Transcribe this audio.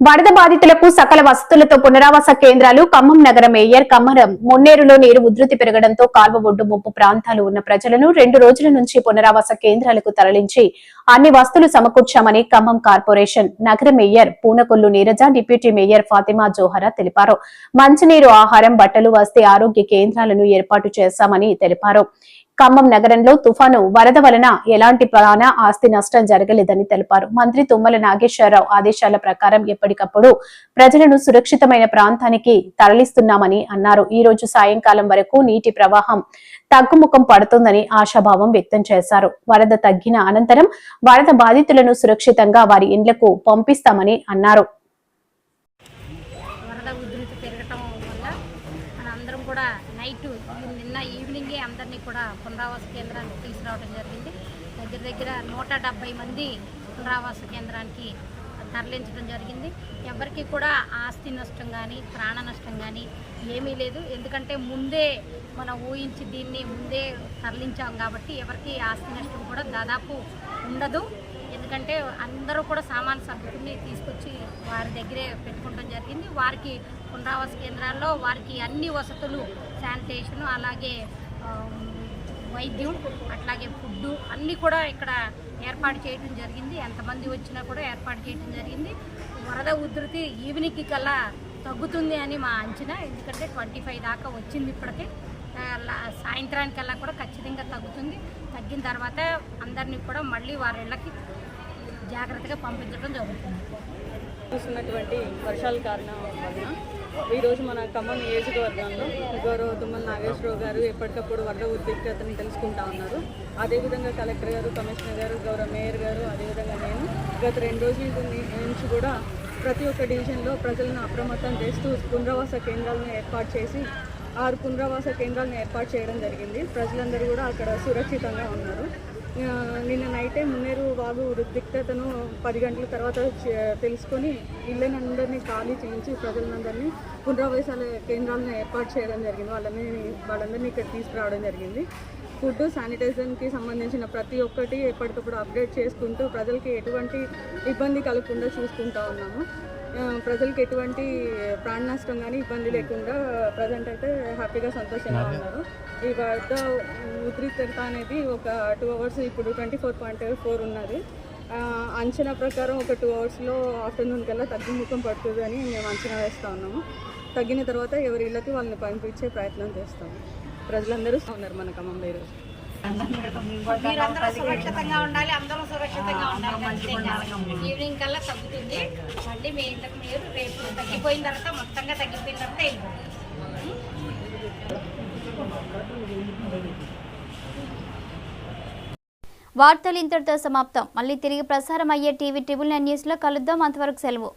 వరద బాధితులకు సకల వసతులతో పునరావాస కేంద్రాలు ఖమ్మం నగర మేయర్ కమ్మరం మున్నేరులో నీరు ఉధృతి పెరగడంతో కాల్వ ఒడ్డు ముప్పు ప్రాంతాలు ఉన్న ప్రజలను రెండు రోజుల నుంచి పునరావాస కేంద్రాలకు తరలించి అన్ని వస్తువులు సమకూర్చామని ఖమ్మం కార్పొరేషన్ నగర mayor Punukollu Neeraja deputy mayor Fatima Johara తెలిపారు. మంచినీరు ఆహారం బట్టలు వస్తే ఆరోగ్య కేంద్రాలను ఏర్పాటు చేశామని తెలిపారు. ఖమ్మం నగరంలో తుఫాను వరద వలన ఎలాంటి ప్రాణ ఆస్తి నష్టం జరగలేదని తెలిపారు. మంత్రి తుమ్మల నాగేశ్వరరావు ఆదేశాల ప్రకారం ఎప్పటికప్పుడు ప్రజలను సురక్షితమైన ప్రాంతానికి తరలిస్తున్నామని అన్నారు. ఈ రోజు సాయంకాలం వరకు నీటి ప్రవాహం తగ్గుముఖం పడుతుందని ఆశాభావం వ్యక్తం చేశారు. వరద తగ్గిన అనంతరం వరద బాధితులను సురక్షితంగా వారి ఇండ్లకు పంపిస్తామని అన్నారు వరద ఉధృతి పెరగటం వల్ల మనందరం కూడా నైట్ నిన్న ఈవినింగే అందరినీ కూడా పునరావాస కేంద్రానికి తీసుకురావడం జరిగింది. దగ్గర దగ్గర నూట డెబ్బై మంది పునరావాస కేంద్రానికి తరలించడం జరిగింది. ఎవరికి కూడా ఆస్తి నష్టం కానీ ప్రాణ నష్టం కానీ ఏమీ లేదు. ఎందుకంటే ముందే మనం ఊహించి దీన్ని ముందే తరలించాం కాబట్టి ఎవరికి ఆస్తి నష్టం కూడా దాదాపు ఉండదు. ఎందుకంటే అందరూ కూడా సామాన్ సర్దుకుని తీసుకొచ్చి వారి దగ్గరే పెట్టుకోవడం జరిగింది. వారికి పునరావాస కేంద్రాల్లో వారికి అన్ని వసతులు శానిటేషన్ అలాగే వైద్యం అట్లాగే ఫుడ్డు అన్నీ కూడా ఇక్కడ ఏర్పాటు చేయడం జరిగింది. ఎంతమంది వచ్చినా కూడా ఏర్పాటు చేయడం జరిగింది. వరద ఉధృతి ఈవినింగ్కి కల్లా తగ్గుతుంది అని మా అంచనా. ఎందుకంటే ట్వంటీ ఫైవ్ దాకా వచ్చింది ఇప్పటికే. సాయంత్రానికల్లా కూడా ఖచ్చితంగా తగ్గుతుంది. తగ్గిన తర్వాత అందరినీ కూడా మళ్ళీ వారి ఇళ్ళకి జాగ్రత్తగా పంపించడం జరుగుతుంది. చూస్తున్నటువంటి వర్షాల కారణం వలన ఈరోజు మన ఖమ్మం నియోజకవర్గంలో గౌరవ తుమ్మల నాగేశ్వరరావు గారు ఎప్పటికప్పుడు వరద ఉద్రిక్తతను తెలుసుకుంటా ఉన్నారు. అదేవిధంగా కలెక్టర్ గారు కమిషనర్ గారు గౌరవ మేయర్ గారు అదేవిధంగా నేను గత రెండు రోజుల నుంచి కూడా ప్రతి ఒక్క డివిజన్లో ప్రజలను అప్రమత్తం చేస్తూ పునరావాస కేంద్రాలను ఏర్పాటు చేసి ఆరు పునరావాస కేంద్రాలను ఏర్పాటు చేయడం జరిగింది. ప్రజలందరూ కూడా అక్కడ సురక్షితంగా ఉన్నారు. నిన్న నైటే మున్నేరు వాగు ఉద్రిక్తతను పది గంటల తర్వాత తెలుసుకొని ఇళ్ళనందరినీ ఖాళీ చేయించి ప్రజలందరినీ పునరావాసాల కేంద్రాలను ఏర్పాటు చేయడం జరిగింది. వాళ్ళని వాళ్ళందరినీ ఇక్కడ తీసుకురావడం జరిగింది. ఫుడ్ శానిటైజర్కి సంబంధించిన ప్రతి ఒక్కటి ఎప్పటికప్పుడు అప్డేట్ చేసుకుంటూ ప్రజలకి ఎటువంటి ఇబ్బంది కలగకుండా చూసుకుంటా ఉన్నాము. ప్రజలకి ఎటువంటి ప్రాణ నష్టం కానీ ఇబ్బంది లేకుండా ప్రజెంట్ అయితే హ్యాపీగా సంతోషంగా ఉన్నారు. ఈ వరద ఉద్రిక్తత అనేది ఒక టూ అవర్స్ ఇప్పుడు ట్వంటీ ఫోర్ పాయింట్ ఫోర్ ఉన్నది. అంచనా ప్రకారం ఒక టూ అవర్స్లో ఆఫ్టర్నూన్ కల్లా తగ్గుముఖం పడుతుంది అని మేము అంచనా వేస్తూ ఉన్నాము. తగ్గిన తర్వాత ఎవరి ఇళ్ళకి వాళ్ళని పంపించే ప్రయత్నం చేస్తాము. ప్రజలందరూ ఉన్నారు మన ఖమ్మంలో ఈరోజు. మీరందరూ సురక్షితంగా ఉండాలి అందరూ సురక్షితంగా ఉండాలి. ఈవినింగ్ కల్లా తగ్గుతుంది. మళ్ళీ మీ ఇంతకు మీరు రేపు తగ్గిపోయిన తర్వాత మొత్తంగా తగ్గిపోయిన తర్వాత వార్తలు ఇంతటితో సమాప్తం. మళ్ళీ తిరిగి ప్రసారం అయ్యే టీవీ ట్రిబుల్ నైన్ న్యూస్లో కలుద్దాం. అంతవరకు సెలవు.